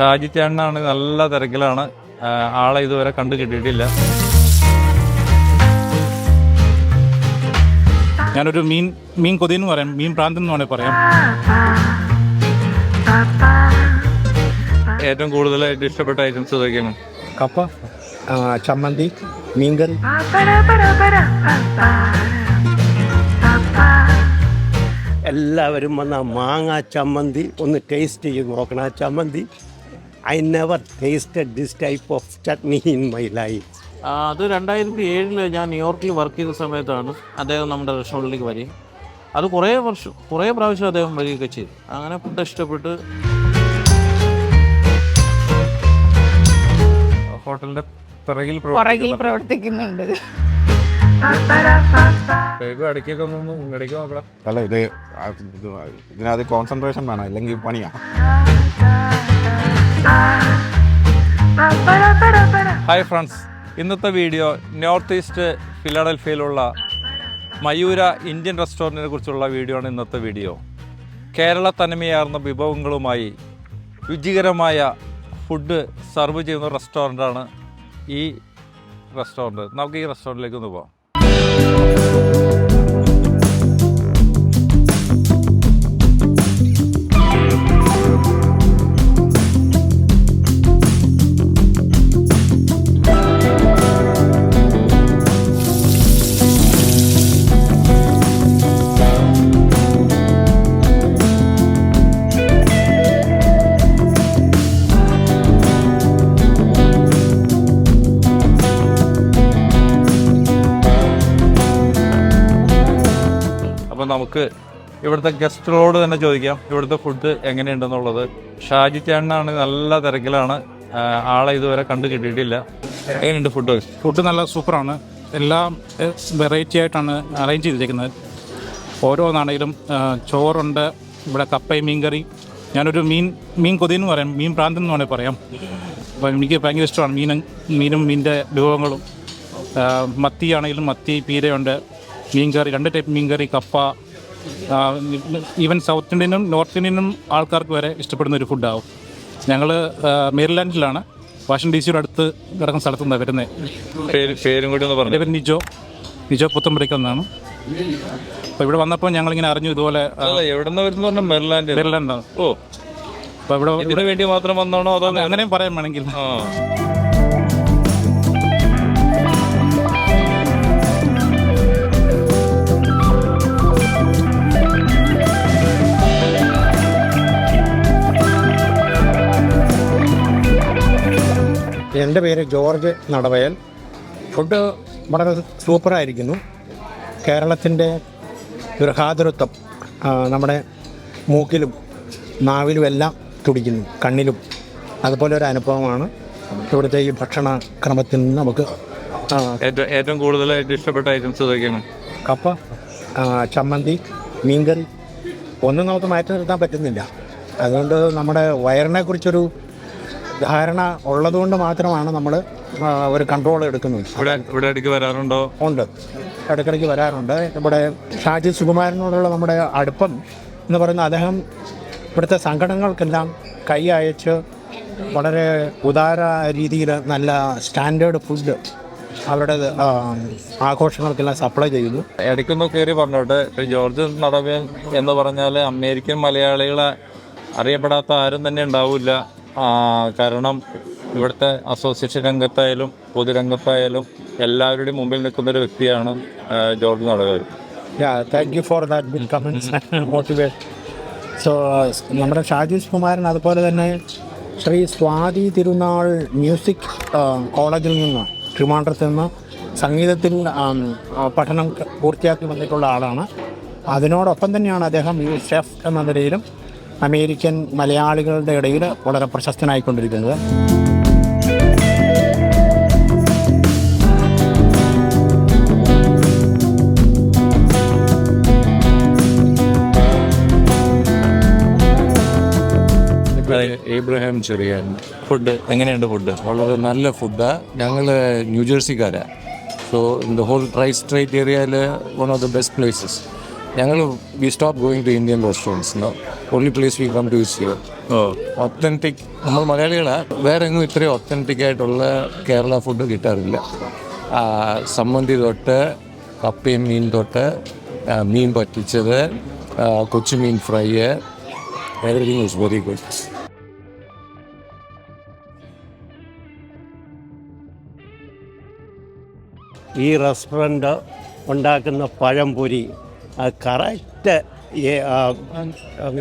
ഷാജി ചേട്ടനാണ് നല്ല തിരക്കിലാണ്. ആളെ ഇതുവരെ കണ്ടു കിട്ടിയിട്ടില്ല. ഞാനൊരു മീൻ മീൻ കൊതി എന്ന് പറയാം. മീൻ പ്രാന്തം എന്ന് വേണമെങ്കിൽ പറയാം. ഏറ്റവും കൂടുതലായിട്ട് ഇഷ്ടപ്പെട്ട ഐറ്റംസ് ഇതൊക്കെയാണ് കപ്പ ആ, ചമ്മന്തി മീൻകറി. എല്ലാവരും വന്ന മാങ്ങ ചമ്മന്തി ഒന്ന് ടേസ്റ്റ് ചെയ്ത് നോക്കണം. ആ ചമ്മന്തി I never tasted this type of chutney in my life അത് രണ്ടായിരത്തി ഏഴിൽ ഞാൻ ന്യൂയോർക്കിൽ വർക്ക് ചെയ്ത സമയത്താണ് അദ്ദേഹം നമ്മുടെ റെസ്റ്റോറന്റിലേക്ക് വരികയും അത് കുറേ വർഷം കുറേ പ്രാവശ്യം അദ്ദേഹം വരികയൊക്കെ ചെയ്തു. അങ്ങനെ ഫുഡ് ഇഷ്ടപ്പെട്ട് ഹോട്ടലിന്റെ പിറകിൽ പുറകിൽ പ്രവർത്തിക്കുന്നുണ്ട്. ഇടയ്ക്കൊക്കെ ഒന്ന് ഇടയ്ക്ക് നോക്കണം. അല്ല ഇത് ഇതിനകത്ത് കോൺസെൻട്രേഷൻ വേണം അല്ലെങ്കിൽ പണിയാ. Hi friends. ഇന്നത്തെ വീഡിയോ നോർത്ത് ഈസ്റ്റ് ഫിലാഡൽഫിയയിലുള്ള മയൂര ഇന്ത്യൻ റെസ്റ്റോറന്റിനെ കുറിച്ചുള്ള വീഡിയോ ആണ് ഇന്നത്തെ വീഡിയോ. കേരള തനിമയാർന്ന വിഭവങ്ങളുമായി രുചികരമായ ഫുഡ് സർവ് ചെയ്യുന്ന റെസ്റ്റോറന്റാണ് ഈ റെസ്റ്റോറന്റ് നമുക്ക് ഈ റെസ്റ്റോറന്റിലേക്ക് ഒന്ന് പോകാം നമുക്ക് ഇവിടുത്തെ ഗസ്റ്റുകളോട് തന്നെ ചോദിക്കാം ഇവിടുത്തെ ഫുഡ് എങ്ങനെയുണ്ടെന്നുള്ളത്. ഷാജി ചേട്ടനാണ് നല്ല തിരക്കിലാണ്. ആളെ ഇതുവരെ കണ്ടു കിട്ടിയിട്ടില്ല. എങ്ങനെയുണ്ട് ഫുഡ് ഫുഡ് നല്ല സൂപ്പറാണ്. എല്ലാം വെറൈറ്റി ആയിട്ടാണ് അറേഞ്ച് ചെയ്തിരിക്കുന്നത്. ഓരോന്നാണെങ്കിലും ചോറുണ്ട് ഇവിടെ കപ്പയും മീൻ കറി ഞാനൊരു മീൻ മീൻ കൊതി എന്ന് പറയാം മീൻ പ്രാന്തം എന്ന് വേണമെങ്കിൽ പറയാം. അപ്പം എനിക്ക് ഭയങ്കര ഇഷ്ടമാണ് മീനും മീനും മീനിന്റെ വിഭവങ്ങളും. മത്തിയാണെങ്കിലും മത്തി പീരയുണ്ട് മീൻ കറി രണ്ട് ടൈപ്പ് മീൻ കറി കപ്പ ഈവൻ സൗത്ത് ഇന്ത്യനും നോർത്ത് ഇന്ത്യനും ആൾക്കാർക്ക് വരെ ഇഷ്ടപ്പെടുന്ന ഒരു ഫുഡാവും ഞങ്ങൾ മേരിലാൻഡിലാണ്. വാഷിംഗ് ഡി സിയുടെ അടുത്ത് കിടക്കുന്ന സ്ഥലത്തു നിന്നാണ് വരുന്നത് പേര് പേരും കൂടി ഒന്ന് എന്റെ പറഞ്ഞു പേര് നിജോ. നിജോ പുത്തമ്പടിക്കൽ നിന്നാണ് അപ്പോൾ ഇവിടെ വന്നപ്പോൾ ഞങ്ങളിങ്ങനെ അറിഞ്ഞു ഇതുപോലെ വരുന്ന മെറിലാൻഡ് മേരിലാൻഡാണ് ഓ. അപ്പോൾ ഇവിടെ ഇതിനു വേണ്ടി മാത്രം വന്നാണോ അതോ അങ്ങനെയും പറയാൻ വേണമെങ്കിൽ. എന്റെ പേര് ജോർജ് നടവയൽ. ഫുഡ് വളരെ സൂപ്പറായിരിക്കുന്നു. കേരളത്തിന്റെ ഗൃഹാതുരത്വം നമ്മുടെ മൂക്കിലും നാവിലും എല്ലാം തുടിക്കുന്നു കണ്ണിലും. അതുപോലെ ഒരു അനുഭവമാണ് ഇവിടുത്തെ ഈ ഭക്ഷണ ക്രമത്തിൽ നിന്ന് നമുക്ക് ഏറ്റവും ഏറ്റവും കൂടുതലായിട്ട് ഇഷ്ടപ്പെട്ട ഐറ്റംസ് ഇതൊക്കെയാണ് കപ്പ ചമ്മന്തി മീൻകറി. ഒന്നും നമുക്ക് മാറ്റി നിർത്താൻ പറ്റുന്നില്ല. അതുകൊണ്ട് നമ്മുടെ വയറിനെ കുറിച്ചൊരു ധാരണ ഉള്ളതുകൊണ്ട് മാത്രമാണ് നമ്മൾ ഒരു കൺട്രോൾ എടുക്കുന്നത്. ഇവിടെ ഇവിടെ ഇടയ്ക്ക് വരാറുണ്ടോ? ഉണ്ട്. ഇടയ്ക്കിടയ്ക്ക് വരാറുണ്ട്. ഇവിടെ ഷാജി സുകുമാരനോടുള്ള നമ്മുടെ അടുപ്പം എന്ന് പറയുന്ന അദ്ദേഹം ഇവിടുത്തെ സംഘടനകൾക്കെല്ലാം കൈ അയച്ച് വളരെ ഉദാര രീതിയിൽ നല്ല സ്റ്റാൻഡേർഡ് ഫുഡ് അവരുടെ ആഘോഷങ്ങൾക്കെല്ലാം സപ്ലൈ ചെയ്യുന്നു ഇടയ്ക്കൊന്ന് കയറി പറഞ്ഞോട്ടെ. ജോർജ് നടവൻ എന്ന് പറഞ്ഞാൽ അമേരിക്കൻ മലയാളികളെ അറിയപ്പെടാത്ത ആരും തന്നെ ഉണ്ടാവില്ല. കാരണം ഇവിടുത്തെ അസോസിയേഷൻ രംഗത്തായാലും പൊതുരംഗത്തായാലും എല്ലാവരുടെയും മുമ്പിൽ നിൽക്കുന്ന ഒരു വ്യക്തിയാണ് George നടകർ thank you for that good comments motivate so നമ്മുടെ ഷാജീഷ് കുമാരൻ അതുപോലെ തന്നെ ശ്രീ സ്വാതി തിരുനാൾ മ്യൂസിക് കോളേജിൽ നിന്ന് ട്രിമാണ്ടത്തിൽ നിന്ന് സംഗീതത്തിൽ പഠനം പൂർത്തിയാക്കി വന്നിട്ടുള്ള ആളാണ്. അതിനോടൊപ്പം തന്നെയാണ് അദ്ദേഹം ഈ ഷെഫ് എന്ന നിലയിലും അമേരിക്കൻ മലയാളികളുടെ ഇടയിൽ വളരെ പ്രശസ്തനായിക്കൊണ്ടിരിക്കുന്നത്. ഏബ്രഹാം ചെറിയാൻ. ഫുഡ് എങ്ങനെയുണ്ട് ഫുഡ്? വളരെ നല്ല ഫുഡാണ് ഞങ്ങൾ ന്യൂജേഴ്സിക്കാരാണ് so in the whole tri state ഏരിയയിൽ one of the best places ഞങ്ങൾ we stop going to Indian restaurants no place we come to to is here. Authentic നമ്മൾ മലയാളികളാണ് വേറെ എങ്ങും ഇത്രയും ഒത്തന്റിക് ആയിട്ടുള്ള കേരള ഫുഡ് കിട്ടാറില്ല. സമ്മന്തി തൊട്ട് കപ്പയും മീൻ തൊട്ട് മീൻ പറ്റിച്ചത് കൊച്ചുമീൻ fry everything is very good ഈ റെസ്റ്റോറന്റ് ഉണ്ടാക്കുന്ന പഴംപൊരി അത് കറക്റ്റ്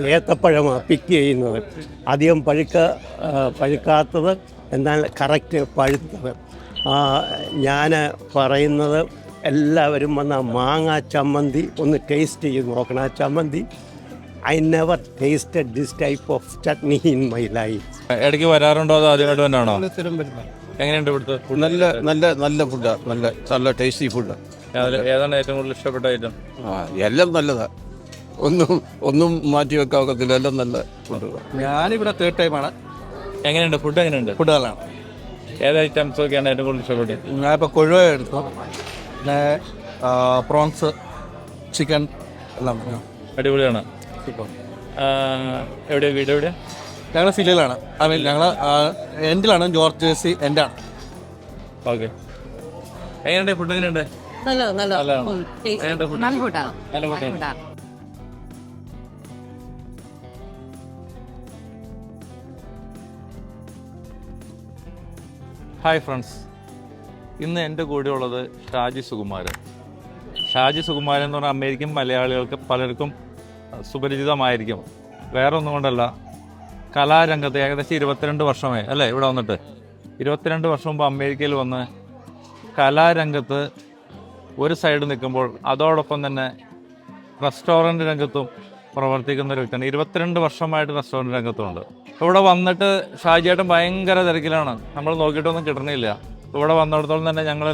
ഏത്തപ്പഴമാണ് പിക്ക് ചെയ്യുന്നത്. അധികം പഴുക്ക പഴുക്കാത്തത് എന്നാൽ കറക്റ്റ് പഴുത്തത്. ഞാൻ പറയുന്നത് എല്ലാവരും വന്ന മാങ്ങ ചമ്മന്തി ഒന്ന് ടേസ്റ്റ് ചെയ്ത് നോക്കണം. ആ ചമ്മന്തി I never tasted this type of chutney in my life ഇടയ്ക്ക് വരാറുണ്ടോ അതോ ആദ്യമായിട്ട് തന്നെയാണോ എങ്ങനെയുണ്ട് ഇവിടുത്തെ? നല്ല നല്ല നല്ല ഫുഡാണ് നല്ല നല്ല ടേസ്റ്റി ഫുഡാണ് ഏതാ- ഏതാണ് ഏറ്റവും കൂടുതൽ ഇഷ്ടപ്പെട്ട ഐറ്റം എല്ലാം നല്ലതാ. ഒന്നും ഒന്നും മാറ്റി വെക്കാൻ ഒക്കത്തില്ല എല്ലാം നല്ല ഫുഡ് ഞാനിവിടെ തേർഡ് ടൈമാണ് എങ്ങനെയുണ്ട്? ഫുഡ് എങ്ങനെയുണ്ട്? ഫുഡുകളാണ് ഏത് ഐറ്റംസ് ഒക്കെയാണ് ഏറ്റവും കൂടുതൽ ഇഷ്ടപ്പെട്ടത്? ഞാനിപ്പോൾ കൊഴുവ എടുത്തു. പിന്നെ പ്രോൺസ് ചിക്കൻ എല്ലാം അടിപൊളിയാണ്. ആ, എവിടെയാണ് വീട് എവിടെയാ ഞങ്ങൾ ഐ മീൻ ഞങ്ങൾ എൻഡിലാണ് ജോർജ് ജേഴ്സി എന്റെ ആണ്. ഓക്കെ. എങ്ങനെയുണ്ട്? ഫുഡ് എങ്ങനെയുണ്ട്? നല്ല നല്ല നല്ല ഫുഡ്? നല്ല ഫുഡാണ് ഹായ് ഫ്രണ്ട്സ് ഇന്ന് എന്റെ കൂടെ ഉള്ളത് ഷാജി സുകുമാരൻ. ഷാജി സുകുമാരൻ എന്ന് പറഞ്ഞാൽ അമേരിക്കൻ മലയാളികൾക്ക് പലർക്കും സുപരിചിതമായിരിക്കും. വേറെ ഒന്നും കൊണ്ടല്ല കലാരംഗത്ത് ഏകദേശം ഇരുപത്തിരണ്ട് വർഷമായി അല്ലേ? ഇവിടെ വന്നിട്ട്. ഇരുപത്തിരണ്ട് വർഷം മുമ്പ് അമേരിക്കയിൽ വന്ന് കലാരംഗത്ത് ഒരു സൈഡ് നിൽക്കുമ്പോൾ അതോടൊപ്പം തന്നെ റെസ്റ്റോറന്റ് രംഗത്തും പ്രവർത്തിക്കുന്ന ഒരു വ്യക്തിയാണ്. ഇരുപത്തിരണ്ട് വർഷമായിട്ട് റെസ്റ്റോറന്റ് രംഗത്തുണ്ട്. ഇവിടെ വന്നിട്ട് ഷാജിയായിട്ട് ഭയങ്കര തിരക്കിലാണ്. നമ്മൾ നോക്കിയിട്ടൊന്നും കിട്ടണില്ല ഇവിടെ വന്നിടത്തോളം തന്നെ ഞങ്ങൾ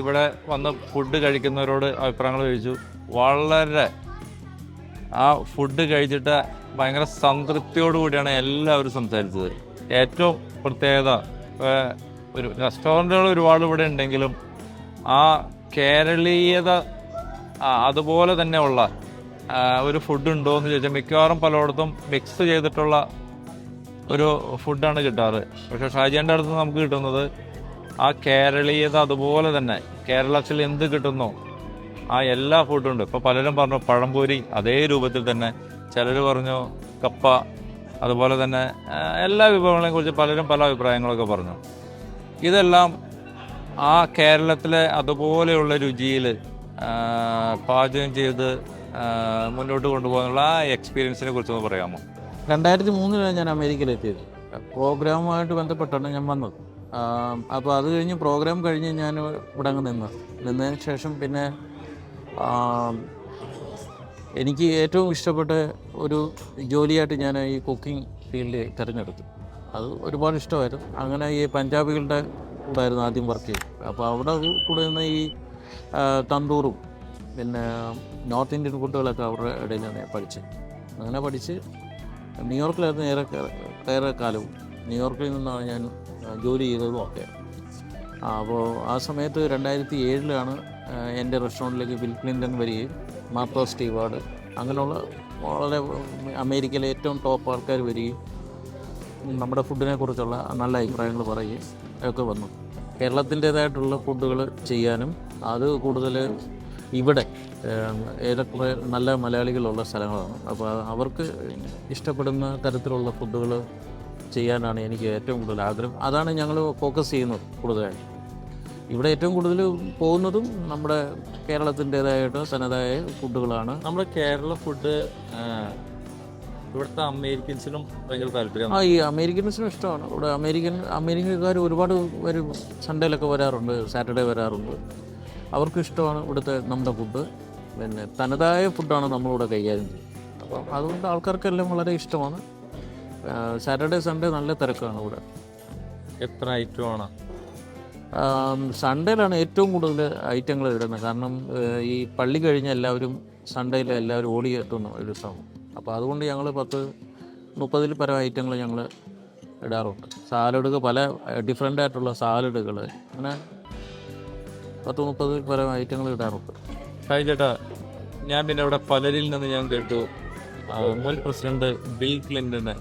ഇവിടെ വന്ന് ഫുഡ് കഴിക്കുന്നവരോട് അഭിപ്രായങ്ങൾ ചോദിച്ചു. വളരെ ആ ഫുഡ് കഴിച്ചിട്ട് ഭയങ്കര സംതൃപ്തിയോട് കൂടിയാണ് എല്ലാവരും സംസാരിച്ചത്. ഏറ്റവും പ്രത്യേകത ഒരു റെസ്റ്റോറന്റുകൾ ഒരുപാട് ഇവിടെ ഉണ്ടെങ്കിലും ആ കേരളീയത അതുപോലെ തന്നെ ഉള്ള ആ, ഒരു ഫുഡ് ഉണ്ടോ എന്ന് ചോദിച്ചാൽ മിക്കവാറും പലയിടത്തും മിക്സ് ചെയ്തിട്ടുള്ള ഒരു ഫുഡാണ് കിട്ടാറ്. പക്ഷെ ഷാജിയുടെ അടുത്ത് നമുക്ക് കിട്ടുന്നത് ആ കേരളീയത അതുപോലെ തന്നെ. കേരളത്തിൽ എന്ത് കിട്ടുന്നോ ആ എല്ലാ ഫുഡും ഉണ്ട്. ഇപ്പോൾ പലരും പറഞ്ഞു പഴംപൊരി അതേ രൂപത്തിൽ തന്നെ. ചിലർ പറഞ്ഞു കപ്പ അതുപോലെ തന്നെ എല്ലാ വിഭവങ്ങളെയും കുറിച്ച് പലരും പല അഭിപ്രായങ്ങളൊക്കെ പറഞ്ഞു. ഇതെല്ലാം ആ കേരളത്തിലെ അതുപോലെയുള്ള രുചിയിൽ പാചകം ചെയ്ത് മുന്നോട്ട് കൊണ്ടുപോകാനുള്ള ആ എക്സ്പീരിയൻസിനെ കുറിച്ചൊന്ന് പറയാമോ? രണ്ടായിരത്തി മൂന്നിലാണ് ഞാൻ അമേരിക്കയിലെത്തിയത്. പ്രോഗ്രാമുമായിട്ട് ബന്ധപ്പെട്ടാണ് ഞാൻ വന്നത്. അപ്പോൾ അത് കഴിഞ്ഞ് പ്രോഗ്രാം കഴിഞ്ഞ് ഞാൻ ഇവിടെ അങ്ങ് നിന്ന്. നിന്നതിന് ശേഷം പിന്നെ എനിക്ക് ഏറ്റവും ഇഷ്ടപ്പെട്ട ഒരു ജോലിയായിട്ട് ഞാൻ ഈ കുക്കിംഗ് ഫീൽഡ് തിരഞ്ഞെടുത്തു. അത് ഒരുപാട് ഇഷ്ടമായിരുന്നു. അങ്ങനെ ഈ പഞ്ചാബികളുടെ കൂടായിരുന്നു ആദ്യം വർക്ക് ചെയ്തത്. അപ്പോൾ അവിടെ കൂടെ നിന്ന് ഈ തന്തൂറും പിന്നെ നോർത്ത് ഇന്ത്യൻ ഫുഡുകളൊക്കെ അവരുടെ ഇടയിലാണ് ഞാൻ പഠിച്ചത്. അങ്ങനെ പഠിച്ച് ന്യൂയോർക്കിലായിരുന്നു ഏറെ ഏറെ കാലവും ന്യൂയോർക്കിൽ നിന്നാണ് ഞാൻ ജോലി ചെയ്തതും ഒക്കെ. അപ്പോൾ ആ സമയത്ത് രണ്ടായിരത്തി ഏഴിലാണ് എന്റെ റെസ്റ്റോറന്റിലേക്ക് ബിൽ ക്ലിന്റൺ വരികയും മാർത്തോ സ്റ്റീവാർഡ് അങ്ങനെയുള്ള വളരെ അമേരിക്കയിലെ ഏറ്റവും ടോപ്പ് ആൾക്കാർ വരികയും നമ്മുടെ ഫുഡിനെ കുറിച്ചുള്ള നല്ല അഭിപ്രായങ്ങൾ പറയുകയും ഒക്കെ വന്നു. കേരളത്തിന്റേതായിട്ടുള്ള ഫുഡുകൾ ചെയ്യാനും അത് കൂടുതൽ ഇവിടെ ഏറെക്കുറെ നല്ല മലയാളികളുള്ള സ്ഥലങ്ങളാണ്. അപ്പോൾ അവർക്ക് ഇഷ്ടപ്പെടുന്ന തരത്തിലുള്ള ഫുഡുകൾ ചെയ്യാനാണ് എനിക്ക് ഏറ്റവും കൂടുതൽ ആഗ്രഹം. അതാണ് ഞങ്ങൾ ഫോക്കസ് ചെയ്യുന്നത് കൂടുതലായിട്ട്. ഇവിടെ ഏറ്റവും കൂടുതൽ പോകുന്നതും നമ്മുടെ കേരളത്തിന്റേതായിട്ട് തനതായ ഫുഡുകളാണ്. നമ്മുടെ കേരള ഫുഡ് ഇവിടുത്തെ അമേരിക്കൻസിനും ഭയങ്കര താല്പര്യം ആ ഈ അമേരിക്കൻസിനും ഇഷ്ടമാണ്. ഇവിടെ അമേരിക്കൻ അമേരിക്കക്കാർ ഒരുപാട് വരും സൺഡേയിലൊക്കെ വരാറുണ്ട് സാറ്റർഡേ വരാറുണ്ട്. അവർക്ക് ഇഷ്ടമാണ് ഇവിടുത്തെ നമ്മുടെ ഫുഡ് പിന്നെ തനതായ ഫുഡാണ് നമ്മളിവിടെ കൈകാര്യം ചെയ്യുന്നത്. അപ്പം അതുകൊണ്ട് ആൾക്കാർക്കെല്ലാം വളരെ ഇഷ്ടമാണ്. സാറ്റർഡേ സൺഡേ നല്ല തിരക്കാണ് ഇവിടെ. എത്ര ഐറ്റമാണ് സൺഡേയിലാണ് ഏറ്റവും കൂടുതൽ ഐറ്റങ്ങൾ ഇടുന്നത് കാരണം ഈ പള്ളി കഴിഞ്ഞ് എല്ലാവരും സൺഡേയിൽ എല്ലാവരും ഓടി എത്തുന്നു ഒരു ദിവസമാണ് അപ്പോൾ അതുകൊണ്ട് ഞങ്ങൾ പത്ത് മുപ്പതിൽ പരം ഐറ്റങ്ങൾ ഞങ്ങൾ ഇടാറുണ്ട്. സാലഡുകൾ പല ഡിഫറെന്റ് ആയിട്ടുള്ള സാലഡുകൾ അങ്ങനെ പത്ത് മുപ്പത് പരം ഐറ്റങ്ങൾ ഇടാറുണ്ട്. ഹായ് ചേട്ടാ ഞാൻ പിന്നെ ഇവിടെ പലരിൽ നിന്ന് ഞാൻ കേട്ടു. മുൻ പ്രസിഡന്റ് ബിൽ ക്ലിന്റന്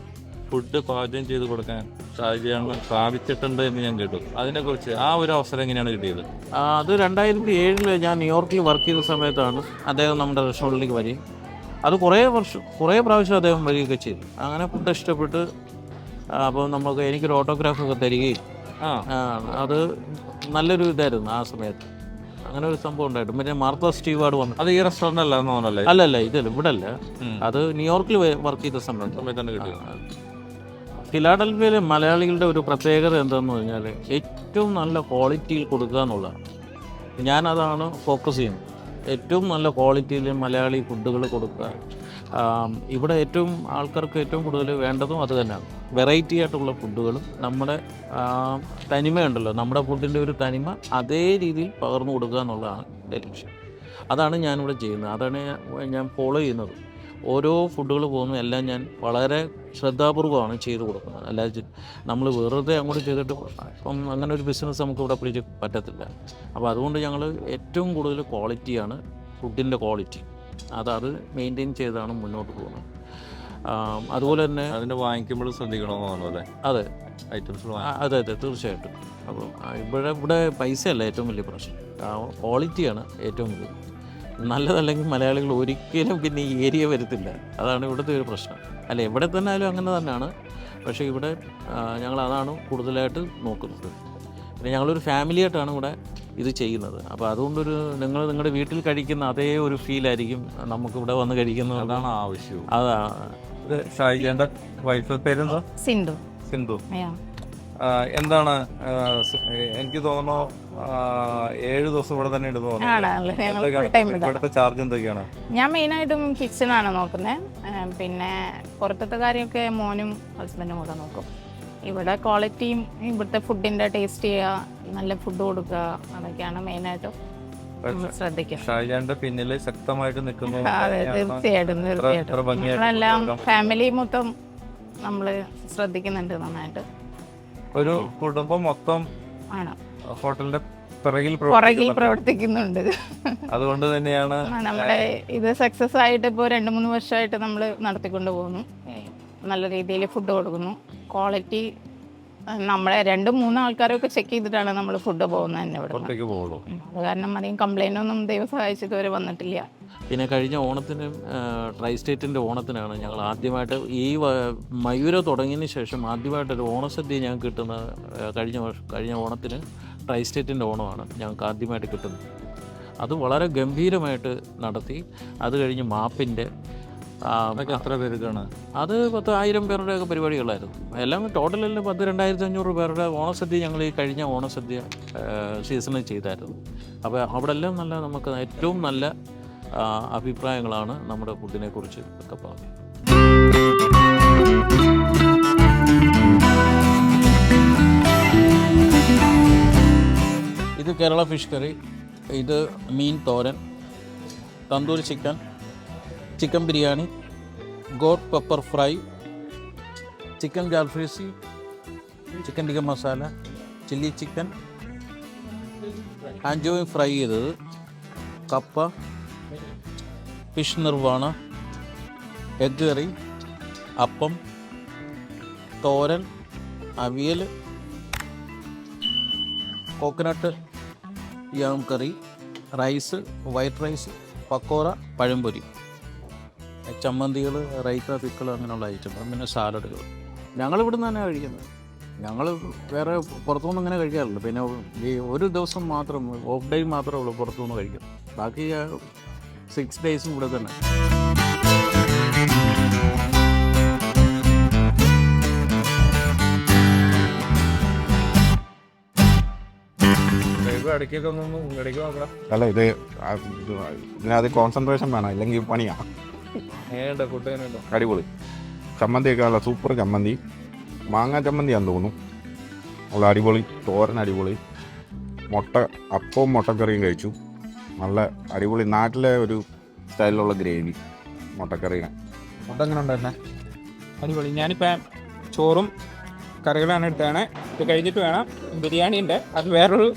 ഫുഡ് പാചകം ചെയ്ത് കൊടുക്കാൻ സാഹചര്യം സ്ഥാപിച്ചിട്ടുണ്ട് എന്ന് ഞാൻ കേട്ടു. അതിനെക്കുറിച്ച് ആ ഒരു അവസരം എങ്ങനെയാണ് കിട്ടിയത്? അത് രണ്ടായിരത്തി ഏഴിൽ ഞാൻ ന്യൂയോർക്കിൽ വർക്ക് ചെയ്ത സമയത്താണ് അദ്ദേഹം നമ്മുടെ റെസ്റ്റോറന്റിലേക്ക് വരികയും അത് കുറേ വർഷം കുറേ പ്രാവശ്യം അദ്ദേഹം വരികയൊക്കെ ചെയ്തു. അങ്ങനെ ഫുഡ് ഇഷ്ടപ്പെട്ട് അപ്പോൾ നമുക്ക് എനിക്കൊരു ഓട്ടോഗ്രാഫൊക്കെ തരികയും ആ അത് നല്ലൊരു ഇതായിരുന്നു ആ സമയത്ത്. അങ്ങനെ ഒരു സംഭവം ഉണ്ടായിട്ട്. പിന്നെ മാർത്ത സ്റ്റീവാർഡ് വന്നു അത് ഈ റെസ്റ്റോറന്റ് അല്ല എന്ന് അല്ല അല്ലല്ല ഇതല്ല ഇവിടെ അല്ല അത് ന്യൂയോർക്കിൽ വർക്ക് ചെയ്ത സമയത്ത് ഫിലാഡൽഫിയയിലെ മലയാളികളുടെ ഒരു പ്രത്യേകത എന്താണെന്ന് പറഞ്ഞാൽ ഏറ്റവും നല്ല ക്വാളിറ്റിയിൽ കൊടുക്കുക എന്നുള്ളതാണ്. ഞാനതാണ് ഫോക്കസ് ചെയ്യുന്നത്. ഏറ്റവും നല്ല ക്വാളിറ്റിയിൽ മലയാളി ഫുഡുകൾ കൊടുക്കുക. ഇവിടെ ഏറ്റവും ആൾക്കാർക്ക് ഏറ്റവും കൂടുതൽ വേണ്ടതും അത് തന്നെയാണ്. വെറൈറ്റി ആയിട്ടുള്ള ഫുഡുകളും നമ്മുടെ തനിമയുണ്ടല്ലോ. നമ്മുടെ ഫുഡിന്റെ ഒരു തനിമ അതേ രീതിയിൽ പകർന്നു കൊടുക്കുക എന്നുള്ളതാണ് എന്റെ ലക്ഷ്യം. അതാണ് ഞാനിവിടെ ചെയ്യുന്നത്. അതാണ് ഞാൻ ഫോളോ ചെയ്യുന്നത്. ഓരോ ഫുഡുകൾ പോകുന്നു എല്ലാം ഞാൻ വളരെ ശ്രദ്ധാപൂർവമാണ് ചെയ്തു കൊടുക്കുന്നത്. അല്ലാതെ നമ്മൾ വെറുതെ അങ്ങോട്ട് ചെയ്തിട്ട് ഇപ്പം അങ്ങനെ ഒരു ബിസിനസ് നമുക്ക് ഇവിടെ പിടിച്ച് പറ്റത്തില്ല. അപ്പോൾ അതുകൊണ്ട് ഞങ്ങൾ ഏറ്റവും കൂടുതൽ ക്വാളിറ്റിയാണ് ഫുഡിന്റെ ക്വാളിറ്റി അത് അത് മെയിന്റെയിൻ ചെയ്താണ് മുന്നോട്ട് പോകുന്നത്. അതുപോലെ തന്നെ അതിന്റെ വാങ്ങിക്കുമ്പോൾ ശ്രദ്ധിക്കണമെന്ന് അല്ലേ? അതെ. ഐറ്റംസ് അതെ അതെ തീർച്ചയായിട്ടും. അപ്പോൾ ഇവിടെ ഇവിടെ പൈസയല്ല ഏറ്റവും വലിയ പ്രശ്നം. ക്വാളിറ്റിയാണ് ഏറ്റവും വലിയ നല്ലതല്ലെങ്കിൽ മലയാളികൾ ഒരിക്കലും പിന്നെ ഈ ഏരിയ വരത്തില്ല. അതാണ് ഇവിടുത്തെ ഒരു പ്രശ്നം. അല്ല എവിടെ തന്നെ ആയാലും അങ്ങനെ തന്നെയാണ്. പക്ഷേ ഇവിടെ ഞങ്ങൾ അതാണ് കൂടുതലായിട്ട് നോക്കുന്നത്. പിന്നെ ഞങ്ങളൊരു ഫാമിലി ആയിട്ടാണ് ഇവിടെ ഇത് ചെയ്യുന്നത്. അപ്പോൾ അതുകൊണ്ടൊരു നിങ്ങൾ നിങ്ങളുടെ വീട്ടിൽ കഴിക്കുന്ന അതേ ഒരു ഫീലായിരിക്കും നമുക്ക് ഇവിടെ വന്ന് കഴിക്കുന്നത്. അതാണ് ആവശ്യം അതാണ് വൈഫ് പേരെന്താ? സിന്ധു. സിന്ധു. എന്താണ് എനിക്ക് തോന്നുന്നു ഏഴ് ദിവസം ഇവിടെ തന്നെ ഇടുന്നു ഇവിടുത്തെ ചാർജ് എന്തൊക്കെയാണ്? ഞാൻ മെയിനായിട്ടും കിച്ചണാണ് നോക്കുന്നത് പിന്നെ പുറത്തത്തെ കാര്യമൊക്കെ മോനും ഹസ്ബൻഡും കൂടെ നോക്കും. ഇവിടെ ക്വാളിറ്റിയും ഇവിടുത്തെ ഫുഡിന്റെ ടേസ്റ്റ് ചെയ്യുക നല്ല ഫുഡ് കൊടുക്കുക അതൊക്കെയാണ് മെയിനായിട്ടും ഷായിജാന്റെ പിന്നിൽ ശക്തമായിട്ട് നിൽക്കുന്നു. അതെ തീർച്ചയായിട്ടും എത്ര തീർച്ചയായിട്ടും. നമ്മളെല്ലാം ഫാമിലി മൊത്തം നമ്മൾ ശ്രദ്ധിക്കുന്നുണ്ട് നന്നായിട്ട്. ഒരു കുടുംബം മൊത്തം ഹോട്ടലിന്റെ പിറകിൽ പുറകിൽ പ്രവർത്തിക്കുന്നുണ്ട്. അതുകൊണ്ട് തന്നെയാണ് നമ്മുടെ ഇത് സക്സസ് ആയിട്ട് ഇപ്പോൾ രണ്ട് മൂന്ന് വർഷമായിട്ട് നമ്മൾ നടത്തിക്കൊണ്ട് പോകുന്നു. നല്ല രീതിയിൽ ഫുഡ് കൊടുക്കുന്നു. ക്വാളിറ്റി നമ്മളെ രണ്ടും മൂന്ന് ആൾക്കാരൊക്കെ ചെക്ക് ചെയ്തിട്ടാണ് നമ്മൾ ഫുഡ് പോകുന്നത് തന്നെ ഇവിടെ അത് കാരണം അധികം കംപ്ലൈന്റ് ഒന്നും ദൈവം സഹായിച്ചിട്ട് വരെ വന്നിട്ടില്ല. പിന്നെ കഴിഞ്ഞ ഓണത്തിന് ട്രൈ സ്റ്റേറ്റിന്റെ ഓണത്തിനാണ് ഞങ്ങൾ ആദ്യമായിട്ട് ഈ മയൂര തുടങ്ങിയതിന് ശേഷം ആദ്യമായിട്ടൊരു ഓണസദ്യ ഞങ്ങൾക്ക് കിട്ടുന്ന കഴിഞ്ഞ കഴിഞ്ഞ ഓണത്തിന് ട്രൈ സ്റ്റേറ്റിന്റെ ഓണമാണ് ഞങ്ങൾക്ക് ആദ്യമായിട്ട് കിട്ടുന്നത്. അത് വളരെ ഗംഭീരമായിട്ട് നടത്തി. അത് കഴിഞ്ഞ് മാപ്പിന്റെ എത്ര പേർക്കാണ്? അത് പത്ത് ആയിരം പേരുടെ ഒക്കെ പരിപാടികളായിരുന്നു. എല്ലാം ടോട്ടൽ എല്ലാം പത്ത് രണ്ടായിരത്തി അഞ്ഞൂറ് പേരുടെ ഓണസദ്യ ഞങ്ങൾ ഈ കഴിഞ്ഞ ഓണസദ്യ സീസണിൽ ചെയ്തായിരുന്നു. അപ്പോൾ അവിടെ എല്ലാം നല്ല നമുക്ക് ഏറ്റവും നല്ല അഭിപ്രായങ്ങളാണ് നമ്മുടെ ഫുഡിനെ കുറിച്ച് ഒക്കെ പറഞ്ഞത്. ഇത് കേരള ഫിഷ് കറി. ഇത് മീൻ തോരൻ tandoori chicken chicken biryani God pepper fry chicken jalfrezi chicken tikka masala chilli chicken ആൻജോയും fry ചെയ്തത് കപ്പ fish nirvana egg curry appam thoran avial coconut yam curry rice white rice pakora pazhampori. ചമ്മന്തികൾ raita pickle അങ്ങനെയുള്ള ഐറ്റം പിന്നെ സാലഡുകൾ ഞങ്ങൾ ഇവിടുന്ന് തന്നെ കഴിക്കുന്നത്. ഞങ്ങൾ വേറെ പുറത്തുനിന്ന് അങ്ങനെ കഴിക്കാറില്ല. പിന്നെ ഈ ഒരു ദിവസം മാത്രം ഓഫ് ഡേ മാത്രമേ ഉള്ളൂ പുറത്തുനിന്ന് കഴിക്കും ബാക്കി സിക്സ് ഡേയ്സും കൂടെ തന്നെ. അല്ല ഇത് ഇതിനകത്ത് കോൺസെൻട്രേഷൻ വേണം ഇല്ലെങ്കിൽ പണിയാ. അടിപൊളി ചമ്മന്തി ഒക്കെ അടിപൊളി. ചമ്മന്തിയൊക്കെ നല്ല സൂപ്പർ ചമ്മന്തി. മാങ്ങ ചമ്മന്തിയാന്ന് തോന്നുന്നു. ഉള്ള അടിപൊളി തോരൻ അടിപൊളി. മുട്ട അപ്പവും മുട്ടക്കറിയും കഴിച്ചു. നല്ല അടിപൊളി നാട്ടിലെ ഒരു സ്റ്റൈലിലുള്ള ഗ്രേവി മുട്ടക്കറി ഫുഡ് എങ്ങനെ ഉണ്ടായിരുന്നെ? അടിപൊളി. ഞാനിപ്പോൾ ചോറും കറികളാണ് എടുത്തതാണ്. ഇത് കഴിഞ്ഞിട്ട് വേണം ബിരിയാണി ഉണ്ട്. അത് വേറൊരു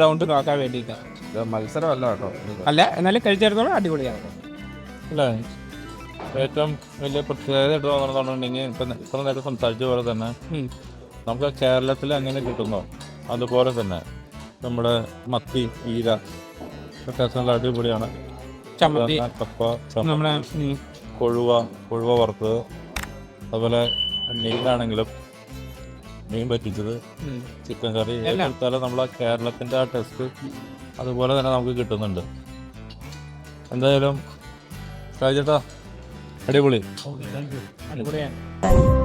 റൗണ്ട് നോക്കാൻ വേണ്ടിയിട്ട്. ഇത് മത്സരമല്ല കേട്ടോ. അല്ല എന്നാലും കഴിച്ചിടത്തോളം. അടിപൊളിയാണ്. അല്ലേ? ഏറ്റവും വലിയ പ്രത്യേകതയായിട്ട് തോന്നുന്നുണ്ടെങ്കിൽ ഇപ്പം ഇത്ര നേരം സംസാരിച്ച പോലെ തന്നെ നമുക്ക് കേരളത്തിൽ അങ്ങനെ കിട്ടുന്നോ? അതുപോലെ തന്നെ നമ്മുടെ മത്തി ഈര ഒക്കെ നല്ല അടിപൊളിയാണ്. ചമ്മന്തി. കപ്പ നമ്മുടെ കൊഴുവ കൊഴുവ വറുത്തത്. അതുപോലെ മീനാണെങ്കിലും മീൻ പറ്റിച്ചത്. Chicken curry. എല്ലാം. എടുത്താലും നമ്മളെ കേരളത്തിന്റെ ആ ടെസ്റ്റ് അതുപോലെ തന്നെ നമുക്ക് കിട്ടുന്നുണ്ട്. എന്തായാലും ഷാജേട്ടാ അടിപൊളി. അടിപൊളിയാണ്.